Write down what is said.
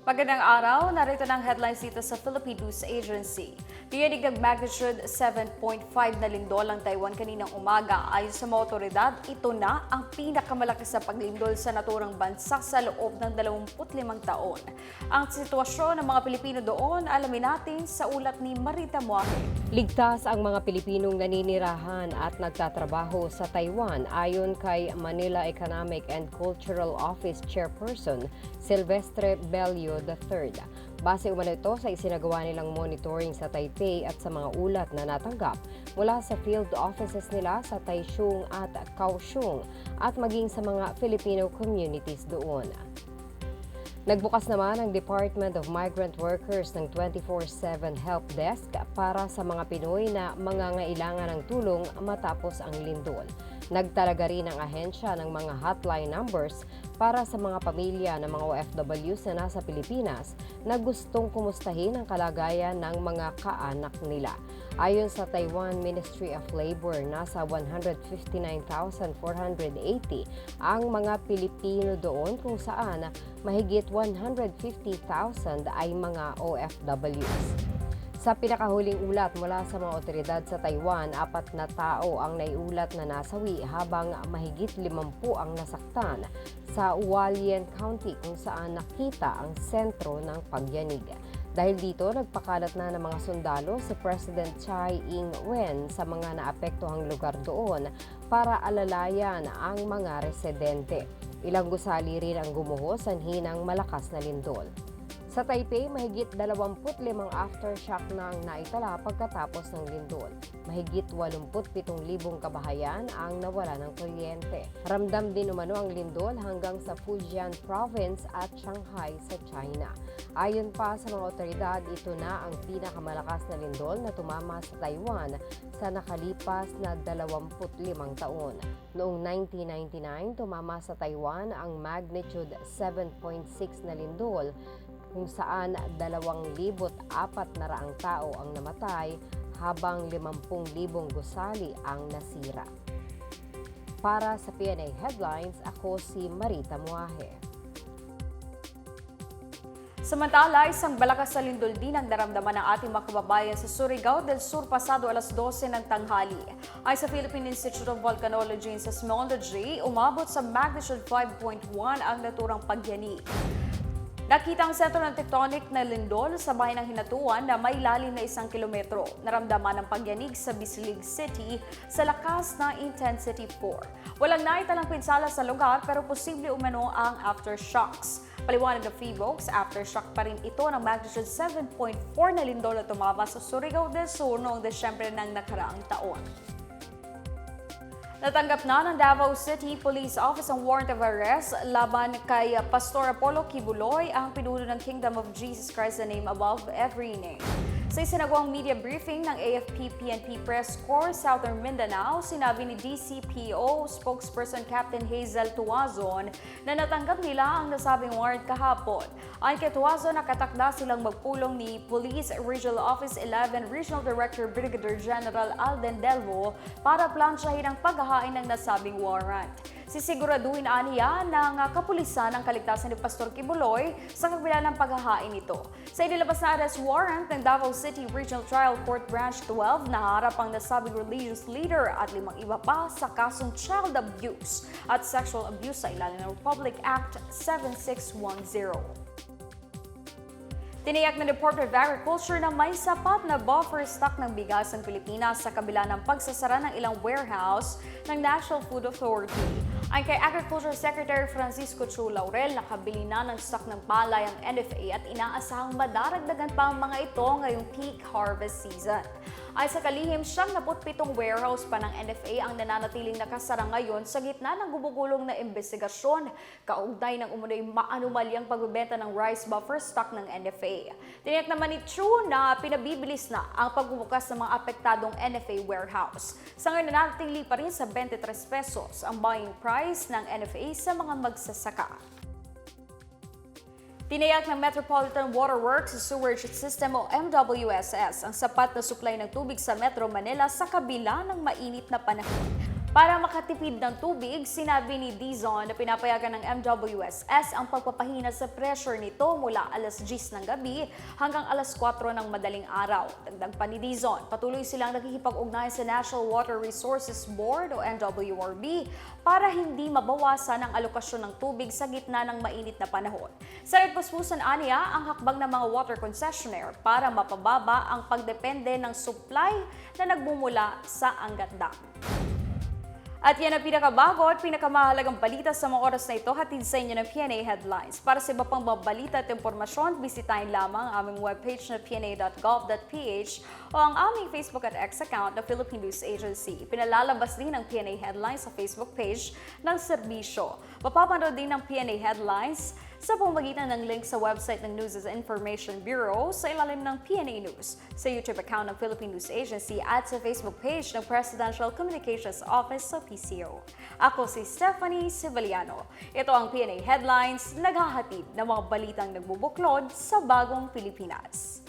Magandang araw, narito ng headlines dito sa Philippine News Agency. Diyanig ng magnitude 7.5 na lindol ang Taiwan kaninang umaga. Ayon sa mga otoridad, ito na ang pinakamalaki sa paglindol sa naturang bansa sa loob ng 25 taon. Ang sitwasyon ng mga Pilipino doon, alamin natin sa ulat ni Marita Muahe. Ligtas ang mga Pilipinong naninirahan at nagtatrabaho sa Taiwan ayon kay Manila Economic and Cultural Office Chairperson Silvestre Bello III. Base umano ito sa isinagawa nilang monitoring sa Taipei at sa mga ulat na natanggap mula sa field offices nila sa Taichung at Kaohsiung at maging sa mga Filipino communities doon. Nagbukas naman ang Department of Migrant Workers ng 24-7 help desk para sa mga Pinoy na mangangailangan ng tulong matapos ang lindol. Nagtalaga rin ang ahensya ng mga hotline numbers para sa mga pamilya ng mga OFWs na nasa Pilipinas na gustong kumustahin ang kalagayan ng mga kaanak nila. Ayon sa Taiwan Ministry of Labor, nasa 159,480 ang mga Pilipino doon kung saan mahigit 150,000 ay mga OFWs. Sa pinakahuling ulat mula sa mga otoridad sa Taiwan, apat na tao ang naiulat na nasawi habang mahigit 50 ang nasaktan sa Hualien County kung saan nakita ang sentro ng pagyanig. Dahil dito, nagpakalat na ng mga sundalo si President Chai Ing-wen sa mga naapektuhang lugar doon para alalayan ang mga residente. Ilang gusali rin ang gumuho sanhi ng malakas na lindol. Sa Taipei, mahigit 25 aftershock na ang naitala pagkatapos ng lindol. Mahigit 87,000 kabahayan ang nawala ng kuryente. Ramdam din umano ang lindol hanggang sa Fujian Province at Shanghai sa China. Ayon pa sa mga otoridad, ito na ang pinakamalakas na lindol na tumama sa Taiwan sa nakalipas na 25 taon. Noong 1999, tumama sa Taiwan ang magnitude 7.6 na lindol kung saan 2,400 tao ang namatay habang 50,000 gusali ang nasira. Para sa PNA Headlines, ako si Marita Muahe. Samantala, isang balakas sa lindol din ang naramdaman ng ating mga kababayan sa Surigao del Sur pasado alas 12 ng tanghali. Ay sa Philippine Institute of Volcanology and Seismology, umabot sa magnitude 5.1 ang naturang pagyanig. Nakita ang sentro ng tectonic na lindol sa bayan ng Hinatuan na may lalim na isang kilometro. Naramdaman ang pagyanig sa Bislig City sa lakas na intensity 4. Walang naitalang pinsala sa lugar pero posible umano ang aftershocks. Paliwanag ng Feebox, aftershock pa rin ito ng magnitude 7.4 na lindol na tumama sa Surigao del Sur noong Desyembre ng nakaraang taon. Natanggap na ng Davao City Police Office ang warrant of arrest laban kay Pastor Apollo Kibuloy, ang pinuno ng Kingdom of Jesus Christ, the name above every name. Sa isinagawang media briefing ng AFP-PNP Press Corps Southern Mindanao, sinabi ni DCPO spokesperson Captain Hazel Tuazon na natanggap nila ang nasabing warrant kahapon. Ayon kay Tuazon, nakatakda silang magpulong ni Police Regional Office 11 Regional Director Brigadier General Alden Delvo para plansyahin ang paghahain ng nasabing warrant. Sisiguraduhin aniya ng kapulisan ang kaligtasan ni Pastor Kibuloy sa kabila ng paghahain nito. Sa inilabas na arrest warrant ng Davao City Regional Trial Court Branch 12, naharap ang nasabing religious leader at limang iba pa sa kasong child abuse at sexual abuse sa ilalim ng Republic Act 7610. Tiniyak ng Department of Agriculture na may sapat na buffer stock ng bigas ng Pilipinas sa kabila ng pagsasara ng ilang warehouse ng National Food Authority. Ay kay Agriculture Secretary Francisco Chu Laurel, nakabili na ng stock ng palay ang NFA at inaasahang madaragdagan pa ang mga ito ngayong peak harvest season. Ay sa kalihim, siyang 77 warehouse pa ng NFA ang nananatiling nakasara ngayon sa gitna ng gumugulong na investigasyon kaugnay ng umunoy maanumalyang pagbebenta ng rice buffer stock ng NFA. Tiniyak naman ni True na pinabibilis na ang pagbubukas ng mga apektadong NFA warehouse. Sa ngayon nanatili pa rin sa 23 pesos ang buying price ng NFA sa mga magsasaka. Tinayak ng Metropolitan Water Works Sewerage System o MWSS ang sapat na supply ng tubig sa Metro Manila sa kabila ng mainit na panahon. Para makatipid ng tubig, sinabi ni Dizon na pinapayagan ng MWSS ang pagpapahina sa pressure nito mula alas 10 ng gabi hanggang alas 4 ng madaling araw. Dagdag pa ni Dizon, patuloy silang nakikipag-ugnay sa National Water Resources Board o NWRB para hindi mabawasan ang alokasyon ng tubig sa gitna ng mainit na panahon. Sa nagpuspusan aniya ang hakbang ng mga water concessionaire para mapababa ang pagdepende ng supply na nagmumula sa Angat Dam. At yan ang pinakabago at pinakamahalagang balita sa mga oras na ito hatid sa inyo ng PNA Headlines. Para sa iba pang balita at impormasyon, bisitahin lamang ang aming webpage na pna.gov.ph o ang aming Facebook at X account na Philippine News Agency. Pinalalabas din ang PNA Headlines sa Facebook page ng serbisyo. Mapapanood din ng PNA Headlines sa pamamagitan ng link sa website ng News and Information Bureau sa ilalim ng PNA News, sa YouTube account ng Philippine News Agency at sa Facebook page ng Presidential Communications Office sa PCO. Ako si Stephanie Civiliano. Ito ang PNA Headlines, naghahatid ng mga balitang nagbubuklod sa bagong Pilipinas.